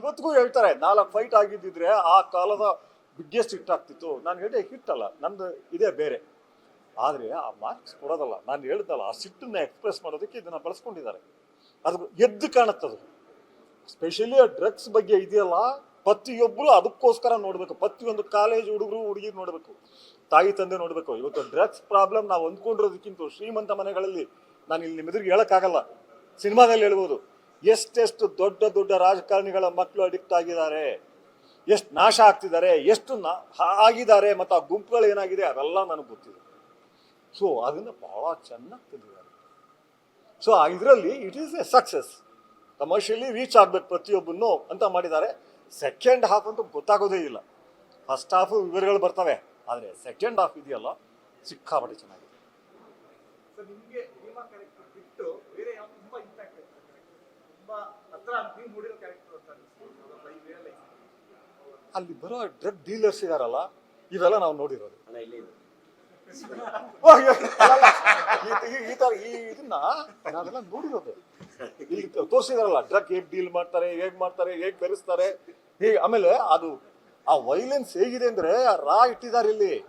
ಇವತ್ತಿಗೂ ಹೇಳ್ತಾರೆ, ನಾಲ್ಕು ಫೈಟ್ ಆಗಿದ್ದಿದ್ರೆ ಆ ಕಾಲದ ಬಿಗ್ಗೆಸ್ಟ್ ಹಿಟ್ ಆಗ್ತಿತ್ತು. ನಾನು ಹೇಳಿದೆ ಹಿಟ್ ಅಲ್ಲ, ನಂದು ಇದೇ ಬೇರೆ. ಆದರೆ ಆ ಮಾರ್ಕ್ಸ್ ಕೊಡೋದಲ್ಲ. ನಾನು ಹೇಳ್ದಲ್ಲ, ಆ ಸಿಟ್ಟನ್ನ ಎಕ್ಸ್ಪ್ರೆಸ್ ಮಾಡೋದಕ್ಕೆ ಇದನ್ನ ಬಳಸ್ಕೊಂಡಿದ್ದಾರೆ. ಅದು ಎದ್ದು ಕಾಣುತ್ತದು. ಸ್ಪೆಷಲಿ ಡ್ರಗ್ಸ್ ಬಗ್ಗೆ ಇದೆಯಲ್ಲ ಪ್ರತಿಯೊಬ್ಬರು ಅದಕ್ಕೋಸ್ಕರ ನೋಡಬೇಕು. ಪ್ರತಿಯೊಂದು ಕಾಲೇಜ್ ಹುಡುಗರು ಹುಡುಗಿ ನೋಡಬೇಕು. ತಾಯಿ, ತಂದೆ ನೋಡಬೇಕು. ಇವತ್ತು ಡ್ರಗ್ಸ್ ಪ್ರಾಬ್ಲಮ್ ನಾವು ಅಂದ್ಕೊಂಡಿರೋದಕ್ಕಿಂತ ಶ್ರೀಮಂತ ಮನೆಗಳಲ್ಲಿ ನಾನು ಇಲ್ಲಿ ನಿಮ್ಮೆದುರಿಗೆ ಹೇಳೋಕ್ಕಾಗಲ್ಲ. ಸಿನಿಮಾದಲ್ಲಿ ಹೇಳ್ಬೋದು. ಎಷ್ಟೆಷ್ಟು ದೊಡ್ಡ ದೊಡ್ಡ ರಾಜಕಾರಣಿಗಳ ಮಕ್ಕಳು ಅಡಿಕ್ಟ್ ಆಗಿದ್ದಾರೆ, ಎಷ್ಟು ನಾಶ ಆಗ್ತಿದ್ದಾರೆ, ಎಷ್ಟು ನಾ ಆಗಿದ್ದಾರೆ ಮತ್ತು ಆ ಗುಂಪುಗಳು ಏನಾಗಿದೆ ಅವೆಲ್ಲ ನನಗೆ ಗೊತ್ತಿದೆ ಸೊ ಅದನ್ನು ಬಹಳ ಚೆನ್ನಾಗಿ ತಂದಿದ್ದಾರೆ ಸೊ ಇದರಲ್ಲಿ it is a success commercially reach ಆಗ್ಬೇಕು ಪ್ರತಿಯೊಬ್ಬನ್ನು ಅಂತ ಮಾಡಿದ್ದಾರೆ. ಸೆಕೆಂಡ್ ಹಾಫ್ ಅಂತೂ ಗೊತ್ತಾಗೋದೇ ಇಲ್ಲ. ಫಸ್ಟ್ ಹಾಫ್ ವಿವರಗಳು ಬರ್ತವೆ, ಆದರೆ ಸೆಕೆಂಡ್ ಹಾಫ್ ಇದೆಯಲ್ಲ, ಸಿಕ್ಕಾಪಟ್ಟೆ ಚೆನ್ನಾಗಿದೆ. ಅಲ್ಲಿ. ಬರೋ ಡ್ರಗ್ ಡೀಲರ್ಸ್ ಇದಾರಲ್ಲ ಇವೆಲ್ಲ ನಾವು ನೋಡಿರೋದು. ಈ- ಈ- ಈ ತರ ಈ ಇದನ್ನ ನಾವೆಲ್ಲ ನೋಡಿರೋದು. ಇಲ್ಲಿ ತೋರಿಸಿದಾರಲ್ಲ ಡ್ರಗ್ ಹೇಗ್ ಡೀಲ್ ಮಾಡ್ತಾರೆ ಹೇಗ್ ಮಾಡ್ತಾರೆ ಹೇಗ್ ಬೆರೆಸ್ತಾರೆ. ಹೀಗೆ ಆಮೇಲೆ ಅದು ಆ ವೈಲೆನ್ಸ್ ಹೇಗಿದೆ ಅಂದ್ರೆ ಆ ರಾ ಇಟ್ಟಿದ್ದಾರೆ ಇಲ್ಲಿ.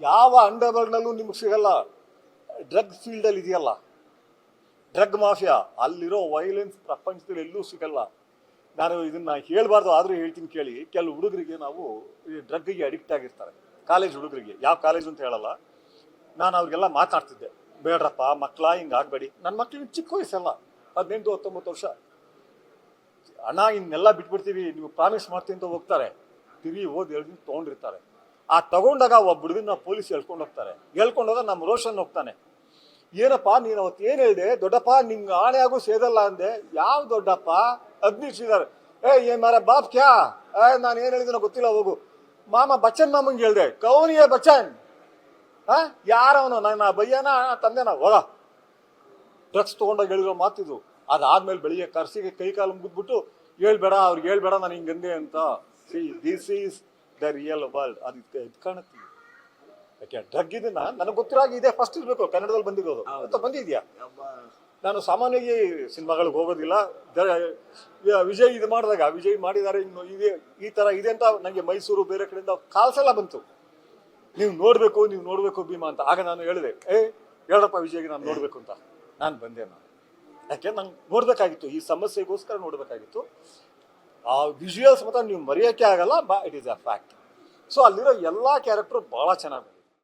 ಯಾವ ಅಂಡರ್ವರ್ಲ್ಡ್ನಲ್ಲೂ ನಿಮ್ಗೆ ಸಿಗಲ್ಲ. ಡ್ರಗ್ ಫೀಲ್ಡಲ್ಲಿ ಇದೆಯಲ್ಲ. Drug mafia. ಅಲ್ಲಿರೋ ವೈಲೆನ್ಸ್ ಪ್ರಪಂಚದಲ್ಲಿ ಎಲ್ಲೂ ಸಿಗಲ್ಲ. ನಾನು ಇದನ್ನ ಹೇಳಬಾರ್ದು, ಆದರೂ ಹೇಳ್ತೀನಿ ಕೇಳಿ. ಕೆಲವು ಹುಡುಗರಿಗೆ ನಾವು ಈ ಡ್ರಗ್ಗಿಗೆ ಅಡಿಕ್ಟ್ ಆಗಿರ್ತಾರೆ. ಕಾಲೇಜ್ ಹುಡುಗರಿಗೆ. ಯಾವ ಕಾಲೇಜ್ ಅಂತ ಹೇಳಲ್ಲ. ನಾನು ಅವ್ರಿಗೆಲ್ಲ ಮಾತಾಡ್ತಿದ್ದೆ. ಬೇಡ್ರಪ್ಪ ಮಕ್ಕಳ ಹಿಂಗೆ ಆಗಬೇಡಿ. ನನ್ನ ಮಕ್ಳಿಗೆ ಚಿಕ್ಕ ವಯಸ್ಸಲ್ಲ. ಹದಿನೆಂಟು, ಹತ್ತೊಂಬತ್ತು ವರ್ಷ. ಹಣ ಇನ್ನೆಲ್ಲ ಬಿಟ್ಬಿಡ್ತೀವಿ. ನೀವು ಪ್ರಾಮಿಸ್ ಮಾಡ್ತೀನಿ ಅಂತ ಹೋಗ್ತಾರೆ. ತಿರುಗಿ ಓದಿ ಎರಡು ದಿನ ತೊಗೊಂಡಿರ್ತಾರೆ. ಆ ತಗೊಂಡಾಗ ಒಬ್ಬ ಹುಡುಗನ ಪೊಲೀಸ್ ಹೇಳ್ಕೊಂಡು ಹೋಗ್ತಾರೆ. ಹೇಳ್ಕೊಂಡೋಗ ನಮ್ಮ ರೋಷನ್ ಹೋಗ್ತಾನೆ. ಏನಪ್ಪ, ನೀನು ಅವತ್ತು ಏನು ಹೇಳಿದೆ? ದೊಡ್ಡಪ್ಪ, ನಿಂಗೆ ಆಣೆ ಆಗು ಸೇದಲ್ಲ ಅಂದೆ. ಯಾವ ದೊಡ್ಡಪ್ಪ? ಅಗ್ನಿಸಿದ್ದಾರೆ ಏ ಏನ್ ಮಾರ ಬಾಪ್ ಕ್ಯಾ? ಏ, ನಾನು ಏನು ಹೇಳಿದ್ದೀನೋ ಗೊತ್ತಿಲ್ಲ, ಹೋಗು. ಮಾಮ ಬಚ್ಚನ್ ಮಾಮಂಗೆ ಹೇಳ್ದೆ. ಕೌನಿಯ ಬಚ್ಚನ್. ಹಾ ಯಾರವನು? ನನ್ನ ಬಯ್ಯನ ತಂದೆನ? ಹೋಗ. ಡ್ರಗ್ಸ್ ತೊಗೊಂಡೋಗಿ ಹೇಳಿರೋ ಮಾತಿದು. ಅದಾದ್ಮೇಲೆ ಬೆಳಿಗ್ಗೆ ಕರ್ಸಿಗೆ ಕೈ ಕಾಲು ಮುಗಿದ್ಬಿಟ್ಟು, ಹೇಳ್ಬೇಡ, ಅವ್ರಿಗೆ ಹೇಳ್ಬೇಡ, ನಾನು ಹಿಂಗಂದೆ ಅಂತ. See this is the real world ಅದು ಇದು ಕಾಣುತ್ತೆ. ಯಾಕೆ ಡ್ರಗ್ ಇದನ್ನ ನನಗೆ ಗೊತ್ತಿರೋ ಹಾಗೆ ಇದೆ. ಫಸ್ಟ್ ಇರಬೇಕು ಕನ್ನಡದಲ್ಲಿ ಬಂದಿರೋದು. ಅಂತ ಬಂದಿದ್ಯಾ? ನಾನು ಸಾಮಾನ್ಯವಾಗಿ ಸಿನಿಮಾಗಳಿಗೆ ಹೋಗೋದಿಲ್ಲ. ವಿಜಯ್ ಇದು ಮಾಡಿದಾಗ ವಿಜಯ್ ಮಾಡಿದ್ದಾರೆ ಇನ್ನು ಇದೆ ಈ ತರ ಇದೆ ಅಂತ ನನಗೆ ಮೈಸೂರು ಬೇರೆ ಕಡೆಯಿಂದ ಕಾಲ್ಸ್ ಎಲ್ಲ ಬಂತು. ನೀವು ನೋಡಬೇಕು ನೀವು ನೋಡಬೇಕು ಭೀಮಾ ಅಂತ. ಆಗ ನಾನು ಹೇಳಿದೆ ಏ ಹೇಳಪ್ಪ ವಿಜಯ್ಗೆ ನಾನು ನೋಡಬೇಕು ಅಂತ. ನಾನು ಬಂದೆ ನಾನು. ಯಾಕೆ ನಂಗೆ ನೋಡಬೇಕಾಗಿತ್ತು. ಈ ಸಮಸ್ಯೆಗೋಸ್ಕರ ನೋಡಬೇಕಾಗಿತ್ತು. ಆ ವಿಜುವಲ್ಸ್ ಮಾತ್ರ ನೀವು ಮರೆಯೋಕ್ಕೆ ಆಗಲ್ಲ ಬಾ it is a fact so ಅಲ್ಲಿರೋ ಎಲ್ಲ ಕ್ಯಾರೆಕ್ಟರ್ ಭಾಳ ಚೆನ್ನಾಗಿ